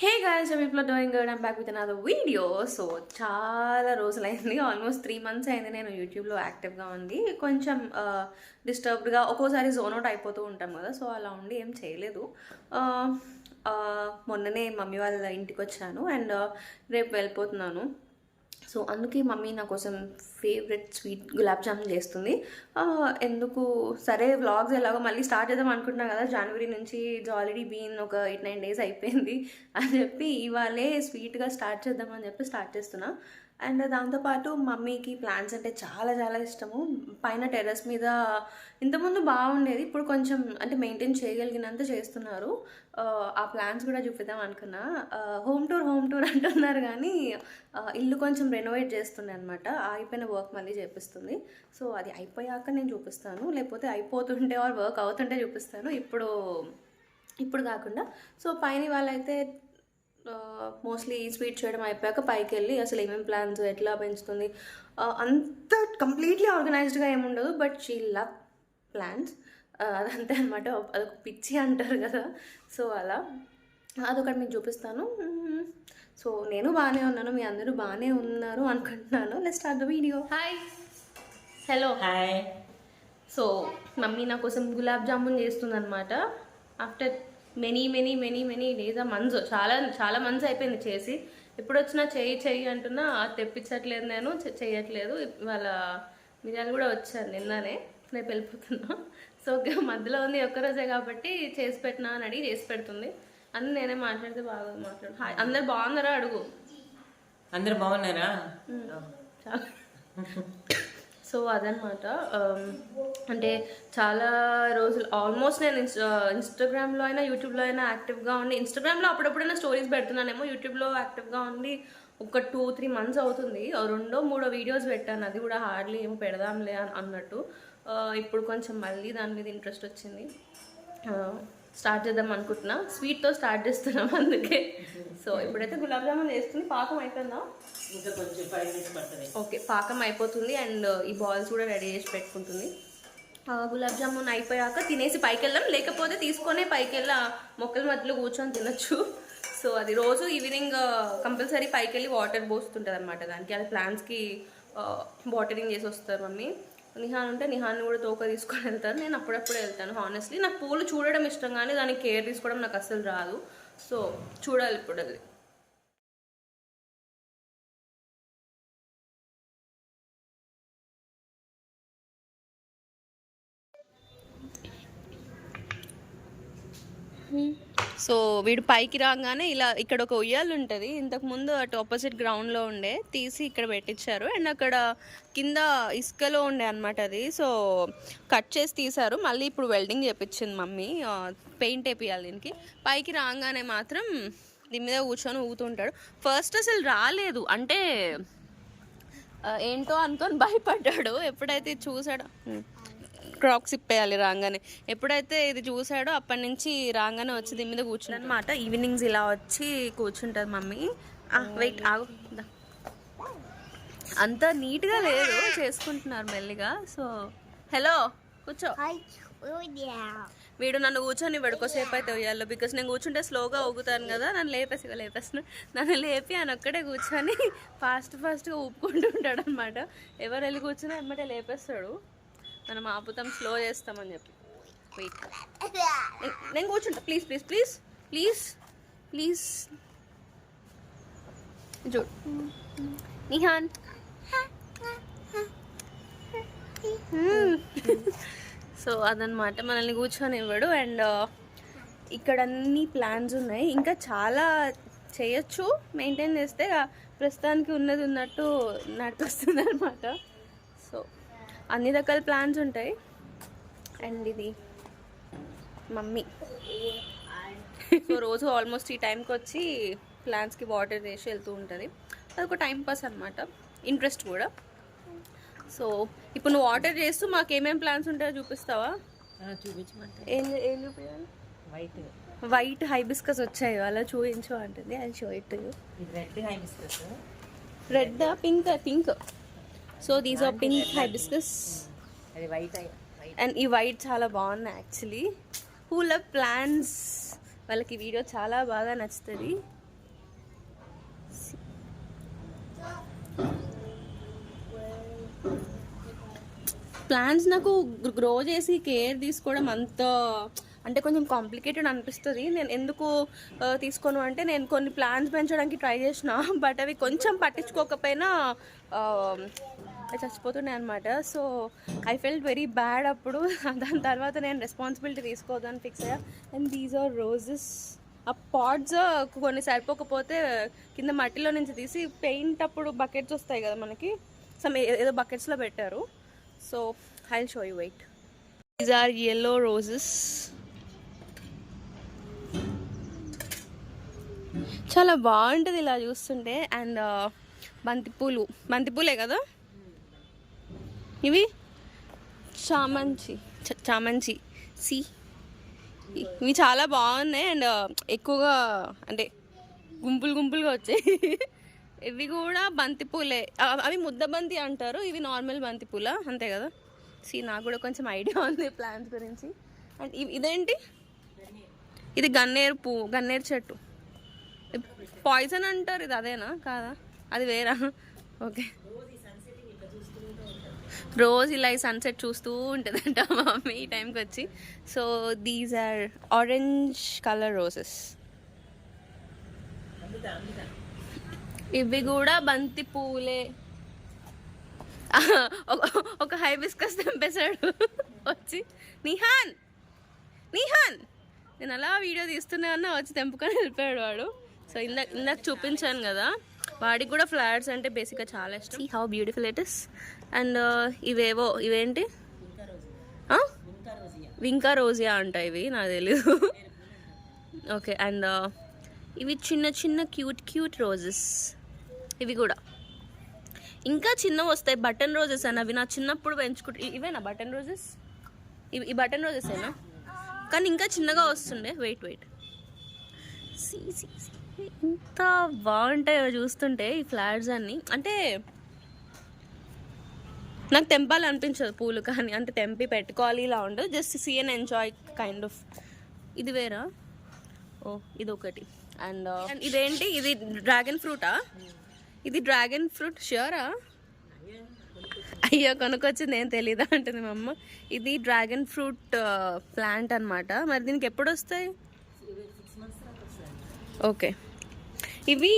Hey guys people doing good I'm back with another video so చాలా రోజులైంది. Almost three months అయింది నేను యూట్యూబ్లో యాక్టివ్గా ఉంది కొంచెం డిస్టర్బ్డ్గా ఒక్కోసారి జోన్ అవుట్ అయిపోతూ ఉంటాం కదా. సో అలా ఉండి ఏం చేయలేదు. మొన్ననే మమ్మీ వాళ్ళ ఇంటికి వచ్చాను. అండ్ రేపు వెళ్ళిపోతున్నాను. సో అందుకే మమ్మీ నా కోసం ఫేవరెట్ స్వీట్ గులాబ్ జామున్ చేస్తుంది. ఎందుకు? సరే వ్లాగ్స్ ఎలాగో మళ్ళీ స్టార్ట్ చేద్దాం అనుకుంటున్నా కదా. జనవరి నుంచి ఇట్స్ ఆల్రెడీ బీన్ ఒక ఎయిట్ నైన్ డేస్ అయిపోయింది. అని చెప్పి ఇవాళే స్వీట్గా స్టార్ట్ చేద్దామని చెప్పి స్టార్ట్ చేస్తున్నా. అండ్ దాంతోపాటు మమ్మీకి ప్లాంట్స్ అంటే చాలా చాలా ఇష్టము. పైన టెర్రస్ మీద ఇంతకుముందు బాగుండేది. ఇప్పుడు కొంచెం అంటే మెయింటైన్ చేయగలిగినంత చేస్తున్నారు. ఆ, ప్లాన్స్ కూడా చూపిద్దాం అనుకున్నా. హోమ్ టూర్ హోమ్ టూర్ అంటున్నారు కానీ ఇల్లు కొంచెం రెనోవేట్ చేస్తుండే అనమాట అయిపోయిన వర్క్ మళ్ళీ చేపిస్తుంది. సో అది అయిపోయాక నేను చూపిస్తాను. లేకపోతే అయిపోతుంటే ఆర్ వర్క్ అవుతుంటే చూపిస్తాను. ఇప్పుడు ఇప్పుడు కాకుండా. సో పైన వాళ్ళైతే మోస్ట్లీ స్వీట్ చేయడం అయిపోయాక పైకి వెళ్ళి అసలు ఏమేమి ప్లాన్స్ ఎట్లా పెంచుతుంది అంత కంప్లీట్లీ ఆర్గనైజ్డ్గా ఏముండదు బట్ షీ లవ్ ప్లాన్స్. అదంతే అనమాట అదొక పిచ్చి అంటారు కదా. సో అలా. అదొకటి మీకు చూపిస్తాను. సో నేను బాగానే ఉన్నాను మీ అందరూ బాగానే ఉన్నారు అనుకుంటున్నాను. లెస్ట్ start the video hi hello hi so mummy నా కోసం గులాబ్ జామున్ చేస్తుందన్నమాట. After many many many many days ఆ మంత్స్ చాలా చాలా మంత్స్ అయిపోయింది చేసి. ఎప్పుడు వచ్చినా చెయ్యి చెయ్యి అంటున్నా తెప్పించట్లేదు నేను చె- చెయ్యట్లేదు. వాళ్ళ మిరియాలు కూడా వచ్చారు నిన్ననే. రేపు వెళ్ళిపోతున్నా. సో మధ్యలో ఉంది ఒక్కరోజే కాబట్టి చేసి పెట్టినా అని అడిగి చేసి పెడుతుంది. అన్నీ నేనే మాట్లాడితే బాగా మాట్లాడు. అందరు బాగున్నారా? అడుగు. అందరు బాగున్నారా? చాలా. సో అదనమాట అంటే చాలా రోజులు ఆల్మోస్ట్ నేను ఇన్స్ ఇన్స్టాగ్రామ్లో అయినా యూట్యూబ్లో అయినా యాక్టివ్గా ఉండి ఇన్స్టాగ్రామ్లో అప్పుడప్పుడైనా స్టోరీస్ పెడుతున్నానేమో యూట్యూబ్లో యాక్టివ్గా ఉండి ఒక టూ త్రీ మంత్స్ అవుతుంది. రెండో మూడో వీడియోస్ పెట్టాను. అది కూడా హార్డ్లీ ఏం పెడదాంలే అని అన్నట్టు. ఇప్పుడు కొంచెం మళ్ళీ దాని మీద ఇంట్రెస్ట్ వచ్చింది. స్టార్ట్ చేద్దాం అనుకుంటున్నా. స్వీట్తో స్టార్ట్ చేస్తున్నాం అందుకే. సో ఇప్పుడైతే గులాబ్ జామున్ చేస్తుంది పాకం అయిపోయిందా? ఇంకా కొంచెం ఫైవ్ మినిట్స్ పడుతుంది. ఓకే పాకం అయిపోతుంది అండ్ ఈ బాల్స్ కూడా రెడీ చేసి పెట్టుకుంటుంది. గులాబ్ జామున్ అయిపోయాక తినేసి పైకి వెళ్ళాం లేకపోతే తీసుకొనే పైకి వెళ్ళి మొక్కల మధ్యలో కూర్చొని తినొచ్చు. సో అది రోజు ఈవినింగ్ కంపల్సరీ పైకి వెళ్ళి వాటర్ పోస్తుంటుంది అనమాట దానికి. అది ప్లాంట్స్కి వాటరింగ్ చేసి వస్తారు మమ్మీ. నిహాన్ ఉంటే నిహాన్ని కూడా తోక తీసుకొని వెళ్తాను నేను అప్పుడప్పుడు వెళ్తాను హానెస్ట్లీ నాకు పూలు చూడడం ఇష్టం కానీ దానికి కేర్ తీసుకోవడం నాకు అస్సలు రాదు. సో చూడాలి ఇప్పుడు అది. సో వీడు పైకి రాగానే ఇలా ఇక్కడ ఒక ఉయ్యాలు ఉంటుంది. ఇంతకు ముందు అటు ఆపోజిట్ గ్రౌండ్లో ఉండే తీసి ఇక్కడ పెట్టించారు. అండ్ అక్కడ కింద ఇసుకలో ఉండే అనమాట అది. సో కట్ చేసి తీశారు. మళ్ళీ ఇప్పుడు వెల్డింగ్ చేపించింది మమ్మీ. పెయింట్ వేపియాలి దీనికి. పైకి రాగానే మాత్రం దీని మీద కూర్చొని ఊగుతుంటాడు. ఫస్ట్ అసలు రాలేదు. అంటే ఏంటో అనుకొని భయపడ్డాడు. ఎప్పుడైతే చూసాడు చూసాడో క్రాక్స్ ఇప్పేయాలి రాగానే. ఎప్పుడైతే ఇది చూసాడో అప్పటి నుంచి రాగానే వచ్చి దీని మీద కూర్చుని అనమాట ఈవినింగ్స్ ఇలా వచ్చి కూర్చుంటుంది మమ్మీ. వెయిట్ ఆగు. అంత నీట్గా లేదు చేసుకుంటున్నారు మెల్లిగా. సో హలో కూర్చో. వీడు నన్ను కూర్చొని కొసేపు అయితే ఉయ్యాలో బికాస్ నేను కూర్చుంటే స్లోగా ఊగుతాను కదా నన్ను లేపేసి ఇక లేపేస్తున్నా. నన్ను లేపి ఆయన ఒక్కడే కూర్చొని ఫాస్ట్ ఫాస్ట్గా ఊపుకుంటూ ఉంటాడు అనమాట ఎవరు వెళ్ళి కూర్చున్నా ఎమ్మటే లేపేస్తాడు. మనం ఆపుతాం స్లో చేస్తామని చెప్పి. వెయిట్ నేను కూర్చుంటా. Please please please please please చూడు నిహాన్. Hmm. సో అదనమాట మనల్ని కూర్చొని ఇవ్వడు అండ్ uh, ఇక్కడ అన్ని ప్లాన్స్ ఉన్నాయి. ఇంకా చాలా చేయొచ్చు. మెయింటైన్ చేస్తే ప్రస్తుతానికి ఉన్నది ఉన్నట్టు నడిపిస్తుంది అనమాట సో అన్ని రకాల ప్లాన్స్ ఉంటాయి. అండ్ ఇది మమ్మీ. సో రోజు ఆల్మోస్ట్ ఈ టైంకి వచ్చి ప్లాంట్స్కి వాటర్ వేసి వెళ్తూ ఉంటుంది. అదొక టైం పాస్ అనమాట ఇంట్రెస్ట్ కూడా. సో ఇప్పుడు నువ్వు వాటర్ చేస్తూ మాకు ఏమేమి ప్లాన్స్ ఉంటాయో చూపిస్తావా? ఏం ఏం చూపించాలి వైట్ వైట్ హైబిస్కస్ వచ్చాయి. అలా చూపించు అంటుంది. అది show it red hibiscus red pink pink so these are pink hibiscus and ఈ వైట్ చాలా బాగున్నాయి యాక్చువల్లీ హూ లవ్ ప్లాన్స్ వాళ్ళకి వీడియో చాలా బాగా నచ్చుతుంది. ప్లాంట్స్ నాకు గ్రో చేసి కేర్ తీసుకోవడం అంత అంటే కొంచెం కాంప్లికేటెడ్ అనిపిస్తుంది. నేను ఎందుకు తీసుకోను అంటే నేను కొన్ని ప్లాన్స్ పెంచడానికి ట్రై చేసిన బట్ అవి కొంచెం పట్టించుకోకపోయినా చచ్చిపోతున్నాయి అనమాట so I felt very bad అప్పుడు. దాని తర్వాత నేను రెస్పాన్సిబిలిటీ తీసుకోవద్దని ఫిక్స్ అయ్యా. అండ్ దీస్ ఆర్ రోజెస్ ఆ పాట్స్ కొన్ని సరిపోకపోతే కింద మట్టిలో నుంచి తీసి పెయింట్ అప్పుడు బకెట్స్ వస్తాయి కదా మనకి. సమ్ ఏదో బకెట్స్లో పెట్టారు. So I show you wait these are yellow roses చాలా బాగుంటుంది ఇలా చూస్తుంటే. అండ్ uh, బంతిపూలు. బంతిపూలే కదా? ఇవి? చామంచి. చ- చామంచి. సి. ఇవి చాలా బాగున్నాయి. అండ్ uh, ఎక్కువగా అంటే గుంపులు గుంపులుగా వచ్చాయి. ఇవి కూడా బంతిపూలే. అవి ముద్ద బంతి అంటారు. ఇవి నార్మల్ బంతిపూల? అంతే కదా? సి నాకు కూడా కొంచెం ఐడియా ఉంది ప్లాంట్స్ గురించి. అండ్ ఇవి- ఇదేంటి? ఇది గన్నేరు పువ్వు గన్నేరు చెట్టు. పాయిజన్ అంటారు ఇది అదేనా? కాదా? అది వేరా? ఓకే. రోజు ఇలా ఈ సన్సెట్ చూస్తూ ఉంటుందంట మమ్మీ ఈ టైంకి వచ్చి. So these are orange colour roses ఇవి కూడా బంతి పూలే. ఒక- ఒక హైబిస్కస్ తెంపేశాడు. వచ్చి నిహాన్! నిహాన్! నేను అలా వీడియో తీస్తున్నా వచ్చి తెంపుకొని వెళ్ళిపోయాడు వాడు. సో ఇందాక ఇందాక చూపించాను కదా వాడికి కూడా ఫ్లవర్స్ అంటే బేసిక్గా చాలా ఇష్టం. How beautiful it is and ఇవేవో ఇవేంటి? వింకా రోజియా అంట ఇవి నాకు తెలీదు. ఓకే అండ్ ఇవి చిన్న చిన్న క్యూట్ క్యూట్ రోజెస్. ఇవి కూడా. ఇంకా చిన్నవి వస్తాయి బటన్ రోజెస్ అని అవి నా చిన్నప్పుడు పెంచుకుంటే ఇవేనా బటన్ రోజెస్? ఇవి ఈ బటన్ రోజెస్ ఏనా కానీ ఇంకా చిన్నగా వస్తుండే. Wait wait see see see. ఎంత బాగుంటాయో చూస్తుంటే ఈ ఫ్లవర్స్ అన్ని. అంటే నాకు తెంపాలనిపించదు పూలు కానీ అంటే తెంపి పెట్టుకోవాలి ఇలా ఉండదు. Just see and enjoy kind of ఇది వేరా? ఓ ఇది ఒకటి అండ్ ఇదేంటి? ఇది డ్రాగన్ ఫ్రూటా ఇది డ్రాగన్ ఫ్రూట్ ష్యూరా అయ్యో కొనుక్కొచ్చింది ఏం తెలీదా అంటుంది మా అమ్మ. ఇది డ్రాగన్ ఫ్రూట్ ప్లాంట్ అన్నమాట. మరి దీనికి ఎప్పుడు వస్తాయి? ఓకే ఇవి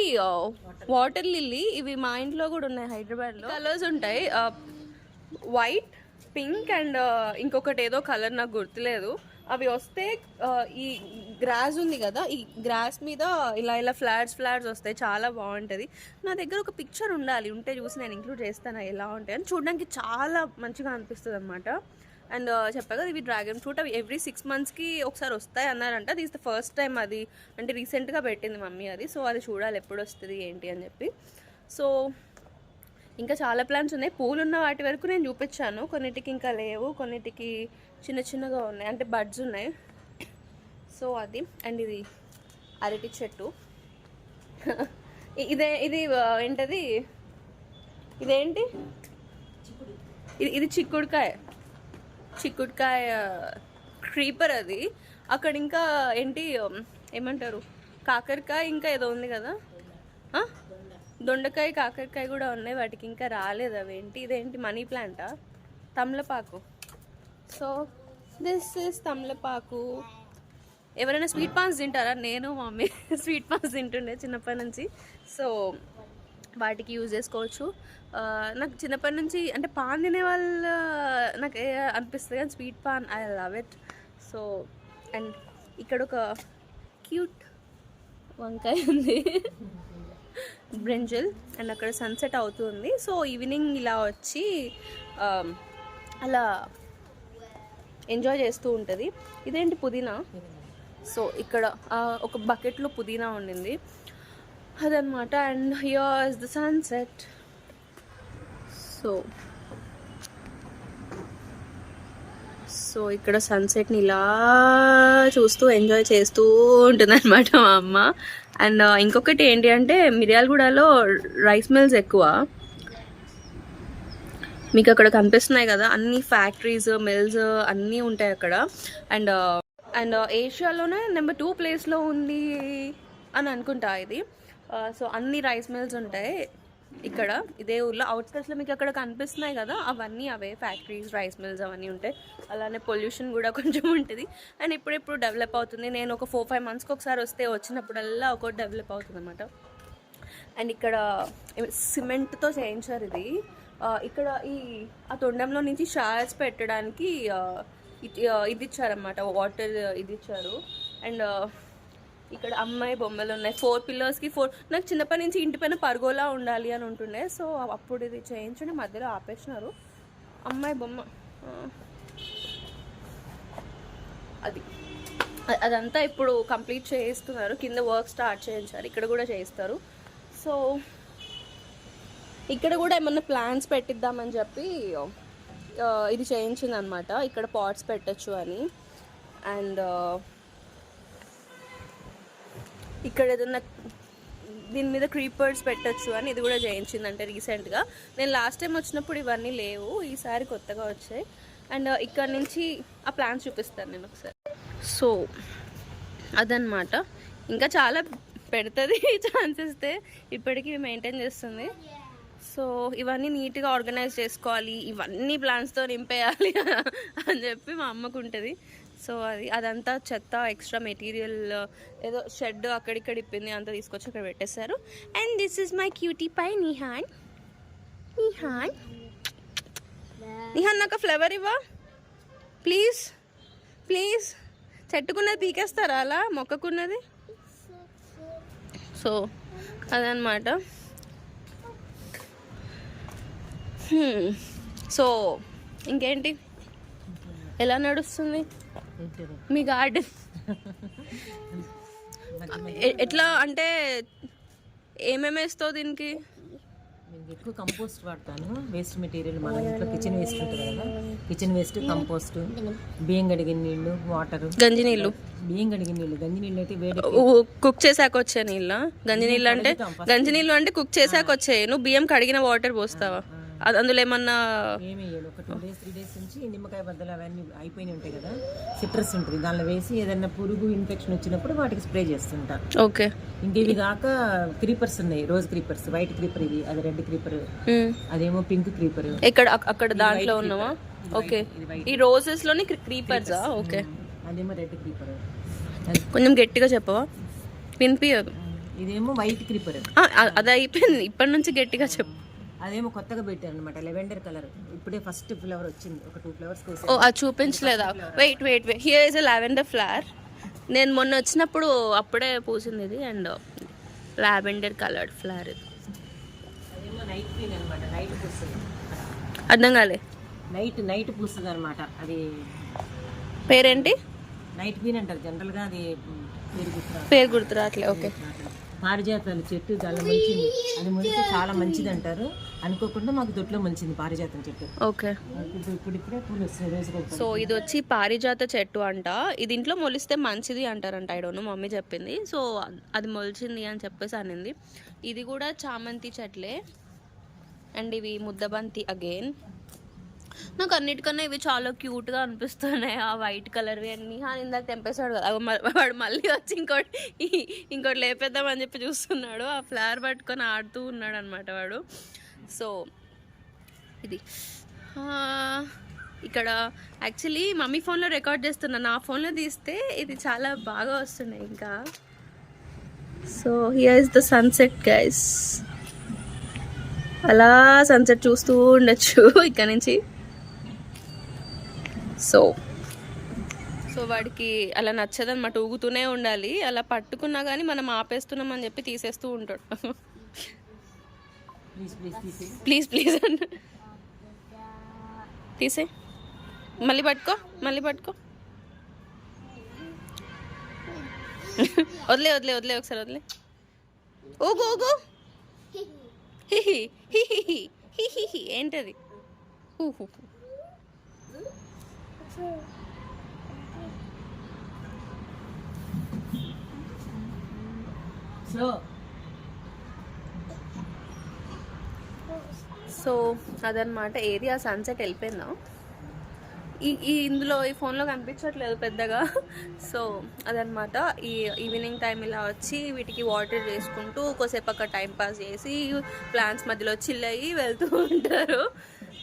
వాటర్ లిల్లీ. ఇవి మా ఇంట్లో కూడా ఉన్నాయి హైదరాబాద్లో. కలర్స్ ఉంటాయి. వైట్ పింక్ అండ్ ఇంకొకటి ఏదో కలర్ నాకు గుర్తులేదు. అవి వస్తే ఈ గ్రాస్ ఉంది కదా ఈ గ్రాస్ మీద ఇలా ఇలా ఫ్లాట్స్ ఫ్లాట్స్ వస్తాయి. చాలా బాగుంటుంది. నా దగ్గర ఒక పిక్చర్ ఉండాలి. ఉంటే చూసి నేను ఇంక్లూడ్ చేస్తాను? ఎలా ఉంటాయి? అని చూడడానికి చాలా మంచిగా అనిపిస్తుంది అనమాట అండ్ చెప్పా కదా ఇవి డ్రాగన్ ఫ్రూట్ అవి ఎవ్రీ సిక్స్ మంత్స్కి ఒకసారి వస్తాయి అన్నారంట. దిస్ ద ఫస్ట్ టైం అది అంటే రీసెంట్గా పెట్టింది మమ్మీ అది. సో అది చూడాలి ఎప్పుడు వస్తుంది ఏంటి అని చెప్పి. సో ఇంకా చాలా ప్లాంట్స్ ఉన్నాయి. పూలు ఉన్న వాటి వరకు నేను చూపించాను. కొన్నిటికి ఇంకా లేవు కొన్నిటికి చిన్న చిన్నగా ఉన్నాయి. అంటే బడ్స్ ఉన్నాయి. సో అది. అండ్ ఇది అరటి చెట్టు. ఇదే ఇది ఏంటది? ఇదేంటి? ఇది ఇది చిక్కుడుకాయ. చిక్కుడుకాయ క్రీపర్ అది. అక్కడ ఇంకా ఏంటి ఏమంటారు కాకరకాయ ఇంకా ఏదో ఉంది కదా? దొండకాయ కాకరకాయ కూడా ఉన్నాయి. వాటికి ఇంకా రాలేదు అవేంటి ఇదేంటి మనీ ప్లాంటా తమలపాకు. సో దిస్ ఇస్ తమలపాకు. ఎవరైనా స్వీట్ పాన్స్ తింటారా? నేను మమ్మీ స్వీట్ పాన్స్ తింటుండే చిన్నప్పటి నుంచి. సో వాటికి యూజ్ చేసుకోవచ్చు. నాకు చిన్నప్పటి నుంచి అంటే పాన్ తినే వాళ్ళు నాకు అనిపిస్తుంది కానీ sweet paan I love it. So and ఇక్కడ ఒక క్యూట్ వంకాయ ఉంది. బ్రింజల్ అండ్ అక్కడ సన్సెట్ అవుతుంది సో ఈవినింగ్ ఇలా వచ్చి అలా ఎంజాయ్ చేస్తూ ఉంటుంది. ఇదేంటి పుదీనా? సో ఇక్కడ ఒక బకెట్లో పుదీనా ఉండింది అదనమాట. And here is the sunset so. So ఇక్కడ సన్సెట్ని ఇలా చూస్తూ ఎంజాయ్ చేస్తూ ఉంటుంది అనమాట మా అమ్మ. అండ్ ఇంకొకటి ఏంటి అంటే మిర్యాలగూడలో రైస్ మిల్స్ ఎక్కువ. మీకు అక్కడ కనిపిస్తున్నాయి కదా అన్ని ఫ్యాక్టరీస్ మిల్స్ అన్నీ ఉంటాయి అక్కడ. అండ్ అండ్ ఏషియాలోనే నెంబర్ టూ ప్లేస్లో ఉంది అని అనుకుంటా ఇది. సో అన్ని రైస్ మిల్స్ ఉంటాయి ఇక్కడ. ఇదే ఊర్లో. అవుట్స్కట్స్లో మీకు అక్కడ కనిపిస్తున్నాయి కదా అవన్నీ అవే ఫ్యాక్టరీస్ రైస్ మిల్స్ అవన్నీ ఉంటాయి. అలానే పొల్యూషన్ కూడా కొంచెం ఉంటుంది. అండ్ ఇప్పుడిప్పుడు డెవలప్ అవుతుంది. నేను ఒక ఫోర్ ఫైవ్ మంత్స్కి ఒకసారి వస్తే వచ్చినప్పుడల్లా ఒకటి డెవలప్ అవుతుంది అనమాట అండ్ ఇక్కడ సిమెంట్తో చేయించారు ఇది. ఇక్కడ ఈ ఆ తొండంలో నుంచి షార్స్ పెట్టడానికి ఇది ఇచ్చారనమాట వాటర్ ఇది ఇచ్చారు. అండ్ ఇక్కడ అమ్మాయి బొమ్మలు ఉన్నాయి. ఫోర్ పిల్లర్స్కి ఫోర్ నాకు చిన్నప్పటి నుంచి ఇంటి పైన పరుగోలా ఉండాలి అని ఉంటుండే. సో అప్పుడు ఇది చేయించుండి మధ్యలో ఆపేసినారు. అమ్మాయి బొమ్మ అది. అదంతా ఇప్పుడు కంప్లీట్ చేయిస్తున్నారు. కింద వర్క్ స్టార్ట్ చేయించారు. ఇక్కడ కూడా చేయిస్తారు. సో ఇక్కడ కూడా ఏమన్నా ప్లాన్స్ పెట్టిద్దామని చెప్పి ఇది చేయించింది అనమాట ఇక్కడ పాట్స్ పెట్టచ్చు అని. అండ్ ఇక్కడ ఏదన్నా దీని మీద క్రీపర్స్ పెట్టచ్చు అని ఇది కూడా చేయించిందంటే రీసెంట్గా నేను లాస్ట్ టైం వచ్చినప్పుడు ఇవన్నీ లేవు ఈసారి కొత్తగా వచ్చాయి. అండ్ uh, ఇక్కడ నుంచి ఆ ప్లాన్స్ చూపిస్తాను నేను ఒకసారి. సో అదనమాట ఇంకా చాలా పెడుతుంది ఛాన్స్ ఇస్తే ఇప్పటికీ మెయింటైన్ చేస్తుంది. సో ఇవన్నీ నీట్గా ఆర్గనైజ్ చేసుకోవాలి ఇవన్నీ ప్లాన్స్తో నింపేయాలి అని చెప్పి మా అమ్మకు ఉంటుంది. సో అది అదంతా చెత్త ఎక్స్ట్రా మెటీరియల్ ఏదో షెడ్ అక్కడిక్కడ ఇప్పింది అంతా తీసుకొచ్చి అక్కడ పెట్టేశారు. And this is my cutie pie Nihan Nihan Nihan నాకు ఫ్లేవర్ ఇవ్వ. ప్లీజ్ ప్లీజ్ చెట్టుకున్నది పీకేస్తారా అలా? మొక్కకున్నది? సో అదనమాట సో hmm. ఇంకేంటి? ఎలా నడుస్తుంది? మీ గార్డెన్. ఎట్లా అంటే ఏమేమి వేస్తావు దీనికి? నేను ఎక్కువ కంపోస్ట్ వాడతాను. వేస్ట్ మెటీరియల్ మన ఇంట్లో కిచెన్ వేస్ట్ ఉంటుంది కదా. కిచెన్ వేస్ట్ కంపోస్ట్ బియ్యం కడిగిన నీళ్ళు వాటర్. గంజి నీళ్ళు. బియ్యం కడిగిన నీళ్ళు గంజి నీళ్ళు అయితే వేడి కుక్ చేసాక వచ్చే నీళ్ళ? గంజి నీళ్ళు అంటే గంజి నీళ్ళు అంటే కుక్ చేసాక వచ్చాయి నువ్వు బియ్యం కడిగిన వాటర్ పోస్తావా? అందులో ఏమన్నా ఒక టూ డేస్ త్రీ డేస్ నుంచి నిమ్మకాయ బద్దలు అవన్నీ అయిపోయినాయి ఉంటాయి కదా. సిట్రస్ ఉంటుంది. దానిలో వేసి ఏదైనా పురుగు ఇన్ఫెక్షన్ వచ్చినప్పుడు వాటికి స్ప్రే చేస్తుంటా. ఓకే. ఇంక ఇవి కాక క్రీపర్స్ ఉన్నాయి. రోజ్ క్రీపర్స్ వైట్ క్రీపర్ ఇది అది రెడ్ క్రీపర్. అదేమో పింక్ క్రీపర్ ఎక్కడ అక్- అక్కడ దాంట్లో ఉన్నావా? ఓకే. ఈ రోజెస్లోని క్రీపర్సా ఓకే. అదేమో రెడ్ క్రీపర్ కొంచెం గట్టిగా చెప్పవా? వినిపించదు ఇదేమో వైట్ క్రీపర్ అది అయిపోయింది ఇప్పటి నుంచి గట్టిగా చెప్పు. అదేమో కొత్తగా పెట్టారు అనమాట లెవెండర్ కలర్. ఇప్పుడే ఫస్ట్ ఫ్లవర్ వచ్చింది ఒక టూ ఫ్లవర్స్ కోసం ఓ అది చూపించలేదా? Wait wait wait here is a lavender flower నేను మొన్న వచ్చినప్పుడు అప్పుడే పూసింది ఇది అండ్ లావెండర్ కలర్డ్ ఫ్లవర్ ఇది. అదేమో నైట్ క్వీన్ అనమాట నైట్ పూస్తుంది అర్థం కాలే. నైట్ నైట్ పూస్తుంది అనమాట అది పేరేంటి? నైట్ క్వీన్ అంటారు జనరల్గా అది పేరు గుర్తురా పేరు గుర్తు రావట్లే ఓకే. పారిజాతాల చెట్టు చాలా మంచిది. అది మొలిస్తే చాలా మంచిది అంటారు అనుకోకుండా మాకు దొడ్లో మంచిది పారిజాతం చెట్టు. ఓకే. ఇప్పుడు ఇప్పుడు ఇప్పుడే పూలు వస్తాయి ఒక సో ఇది వచ్చి పారిజాత చెట్టు అంట. ఇది ఇంట్లో మొలిస్తే మంచిది అంటారంట. ఐ డోంట్ మమ్మీ చెప్పింది. సో అది మొలిచింది అని చెప్పేసి అనింది. ఇది కూడా చామంతి చెట్లే. అండ్ ఇవి ముద్దబంతి అగైన్ నాకు అన్నిటికన్నా ఇవి చాలా క్యూట్గా అనిపిస్తున్నాయి. ఆ వైట్ కలర్వి అన్ని. అని ఇందాక తెంపేశాడు కదా. వాడు మళ్ళీ వచ్చి ఇంకోటి ఇంకోటి లేపేద్దామని చెప్పి చూస్తున్నాడు. ఆ ఫ్లవర్ పట్టుకొని ఆడుతూ ఉన్నాడు అనమాట వాడు. సో ఇది. ఇక్కడ యాక్చువల్లీ మమ్మీ ఫోన్లో రికార్డ్ చేస్తున్నా. నా ఫోన్లో తీస్తే ఇది చాలా బాగా వస్తున్నాయి ఇంకా. So here is the sunset guys అలా సన్సెట్ చూస్తూ ఉండొచ్చు ఇక్కడ నుంచి. సో సో వాడికి అలా నచ్చదన్నమాట ఊగుతూనే ఉండాలి అలా పట్టుకున్నా కానీ మనం ఆపేస్తున్నాం అని చెప్పి తీసేస్తూ ఉంటాడు ప్లీజ్ ప్లీజ్ తీసి ప్లీజ్ ప్లీజ్ అన్న తీసే మళ్ళీ పట్టుకో మళ్ళీ పట్టుకో వదిలే వదిలే వదిలే ఒకసారి వదిలే ఊగు ఊగు ఏంటది ఊహు సో సో అదనమాట ఏది? ఆ సన్సెట్ వెళ్ళిపోయిందాం? ఈ ఈ ఇందులో ఈ ఫోన్లో కనిపించట్లేదు పెద్దగా. సో అదనమాట ఈ ఈవినింగ్ టైం ఇలా వచ్చి వీటికి వాటర్ వేసుకుంటూ కొద్దిసేపు అక్కడ టైం పాస్ చేసి ప్లాన్స్ మధ్యలో చిల్ అయ్యి వెళ్తూ ఉంటారు.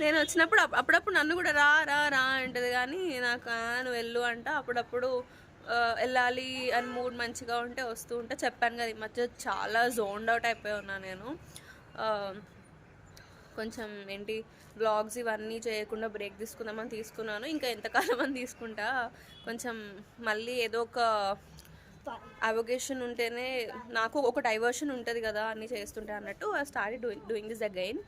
నేను వచ్చినప్పుడు అప్పుడప్పుడు నన్ను కూడా రా రా రా అంటది కానీ నాకు నువ్వు వెళ్ళు అంట. అప్పుడప్పుడు వెళ్ళాలి అని మూడ్ మంచిగా ఉంటే వస్తూ ఉంటే. చెప్పాను కదా ఈ మధ్య చాలా జోన్డ్ అవుట్ అయిపోయి ఉన్నా నేను. కొంచెం ఏంటి బ్లాగ్స్ ఇవన్నీ చేయకుండా బ్రేక్ తీసుకుందామని తీసుకున్నాను. ఇంకా ఎంతకాలం అని తీసుకుంటా? కొంచెం మళ్ళీ ఏదో ఒక అవొకేషన్ ఉంటేనే నాకు ఒక డైవర్షన్ ఉంటుంది కదా అన్నీ చేస్తుంటే అన్నట్టు I start doing doing this again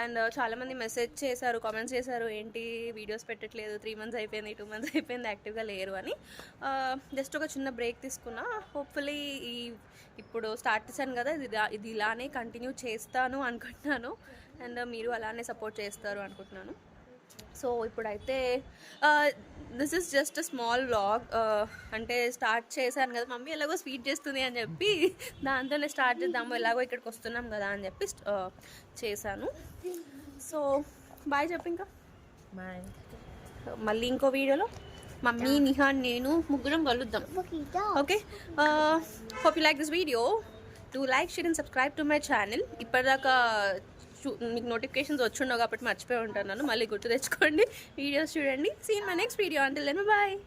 and చాలామంది మెసేజ్ చేశారు కామెంట్స్ చేశారు ఏంటి వీడియోస్ పెట్టట్లేదు త్రీ మంత్స్ అయిపోయింది టూ మంత్స్ అయిపోయింది యాక్టివ్గా లేరు అని. జస్ట్ ఒక చిన్న బ్రేక్ తీసుకున్నా. హోప్ఫుల్లీ ఈ ఇప్పుడు స్టార్ట్ చేశాను కదా ఇది ఇది ఇలానే కంటిన్యూ చేస్తాను అనుకుంటున్నాను. అండ్ మీరు అలానే సపోర్ట్ చేస్తారు అనుకుంటున్నాను. సో ఇప్పుడైతే this is just a small vlog అంటే స్టార్ట్ చేశాను కదా మమ్మీ ఎలాగో స్వీట్ చేస్తుంది అని చెప్పి దాంతోనే స్టార్ట్ చేద్దాము ఎలాగో ఇక్కడికి వస్తున్నాం కదా అని చెప్పి చేశాను. సో బాయ్ చెప్పు ఇంకా బాయ్ మళ్ళీ ఇంకో వీడియోలో. మమ్మీ నిహాన్ నేను ముగ్గురం కలుద్దాం. Okay hope you like this video to like share and subscribe to my channel ఇప్పటిదాకా మీకు నోటిఫికేషన్స్ వచ్చుండవు కాబట్టి మర్చిపోయి ఉంటాను మళ్ళీ గుర్తు తెచ్చుకోండి. వీడియోస్ చూడండి. సీన్ మై నెక్స్ట్ వీడియో అంటే బాయ్